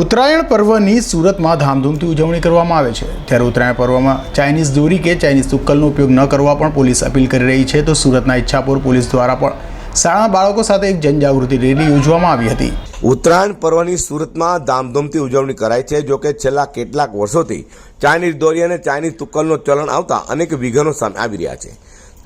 ઉત્તરાયણ પર્વની સુરતમાં ધામધૂમથી ઉજવણી કરવામાં આવે છે. ત્યારે ઉત્તરાયણ પર્વમાં ચાઇનીઝ દોરી કે ચાઇનીઝ તુક્કલનો ઉપયોગ ન કરવા પણ પોલીસ અપીલ કરી રહી છે. તો સુરતના ઈચ્છાપુર પોલીસ દ્વારા પણ શાળા બાળકો સાથે એક જનજાગૃતિ રેલી યોજવામાં આવી હતી. ઉત્તરાયણ પર્વની સુરતમાં ધામધૂમથી ઉજવણી કરાય છે, જોકે છેલ્લા કેટલાક વર્ષોથી ચાઇનીઝ દોરી અને ચાઇનીઝ તુક્કલનો ચલણ આવતા અનેક વિઘ્નો સામે આવી રહ્યા છે.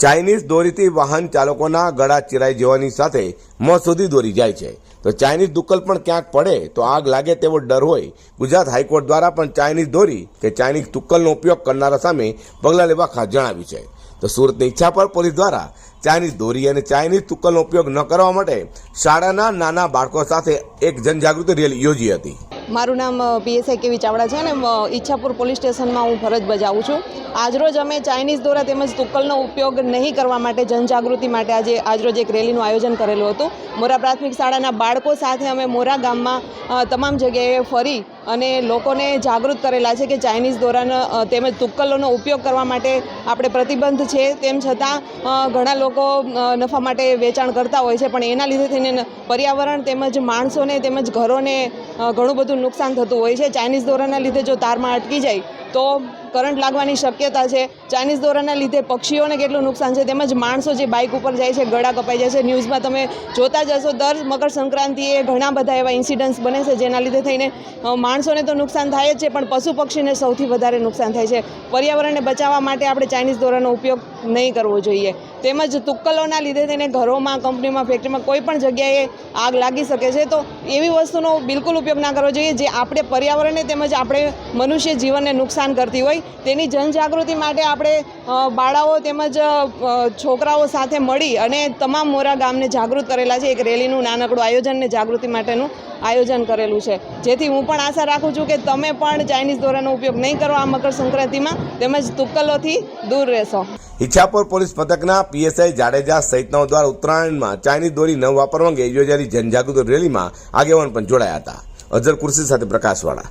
ચાઇનીઝ દોરીથી વાહન ચાલકોના ગળા ચિરાઈ જવાની સાથે મોત સુધી દોરી જાય છે. તો ચાઇનીઝ દુક્કલ પણ ક્યાંક પડે તો આગ લાગે તેવો ડર હોય. ગુજરાત હાઈકોર્ટ દ્વારા પણ ચાઇનીઝ દોરી કે ચાઇનીઝ તુક્કલનો ઉપયોગ કરનારા સામે પગલાં લેવા ખાસ જણાવ્યું છે. તો સુરતની ઈચ્છા પર પોલીસ દ્વારા ચાઇનીઝ દોરી અને ચાઇનીઝ તુક્કલનો ઉપયોગ ન કરવા માટે શાળાના નાના બાળકો સાથે એક જનજાગૃતિ રેલી યોજી હતી. મારું નામ પીએસઆઈ કેવી ચાવડા છે અને ઈચ્છાપુર પોલીસ સ્ટેશનમાં હું ફરજ બજાવું છું. આજરોજ અમે ચાઇનીઝ દોરા તેમજ તુક્કલનો ઉપયોગ નહીં કરવા માટે જનજાગૃતિ માટે આજે, આજરોજ એક રેલીનું આયોજન કરેલું હતું. મોરા પ્રાથમિક શાળાના બાળકો સાથે અમે મોરા ગામમાં તમામ જગ્યાએ ફરી અને લોકોને જાગૃત કરેલા છે કે ચાઇનીઝ દોરાનો તેમજ તુક્કલોનો ઉપયોગ કરવા માટે આપણે પ્રતિબંધ છે. તેમ છતાં ઘણા લોકો નફા માટે વેચાણ કરતા હોય છે, પણ એના લીધે થઈને પર્યાવરણ તેમજ માણસોને તેમજ ઘરોને ઘણું બધું નુકસાન થતું હોય છે. ચાઇનીઝ દોરાના લીધે જો તારમાં અટકી જાય, તો કરંટ લાગવાની શક્યતા છે. ચાઇનીઝ દોરાના લીધે પક્ષીઓને કેટલું નુકસાન છે તેમજ માણસો જે બાઇક ઉપર જાય છે, ગળા કપાઈ જાય છે. ન્યૂઝમાં તમે જોતા જ હશો, દર મકર સંક્રાંતિએ ઘણા બધા એવા ઇન્સિડન્ટ્સ બને છે જેના લીધે થઈને માણસોને તો નુકસાન થાય જ છે, પણ પશુ પક્ષીને સૌથી વધારે નુકસાન થાય છે. પર્યાવરણને બચાવવા માટે આપણે ચાઇનીઝ દોરાનો ઉપયોગ નહીં કરવો જોઈએ. તેમજ તુક્કલોના લીધે થઈને ઘરોમાં, કંપનીમાં ફેક્ટરીમાં કોઈ પણ જગ્યાએ આગ લાગી શકે છે. તો એવી વસ્તુનો બિલકુલ ઉપયોગ ના કરવો જોઈએ જે આપણે પર્યાવરણને તેમજ આપણે મનુષ્ય જીવનને નુકસાન કરતી હોય તેની જનજાગૃતિ માટે આપણે બાળાઓ તેમજ છોકરાઓ સાથે મળી અને તમામ મોરા ગામને જાગૃત કરેલા છે. એક રેલીનું નાનકડું આયોજન ને જાગૃતિ માટેનું આયોજન કરેલું છે. જેથી હું પણ આશા રાખું છું કે તમે પણ ચાઇનીઝ દોરાનો ઉપયોગ નહીં કરો. આ મકર સંક્રાંતિમાં તેમજ તુક્કલોથી દૂર રહેશો. ઈચ્છાપુર પોલીસ મથકના પીએસઆઈ જાડેજા સહિતના દ્વારા ઉત્તરાયણમાં ચાઇનીઝ દોરી ન વાપરવા અંગે યોજાયેલી જનજાગૃતિ રેલીમાં આગેવાન પણ જોડાયા હતા. અઝર કુર્સી સાથે પ્રકાશવાળા.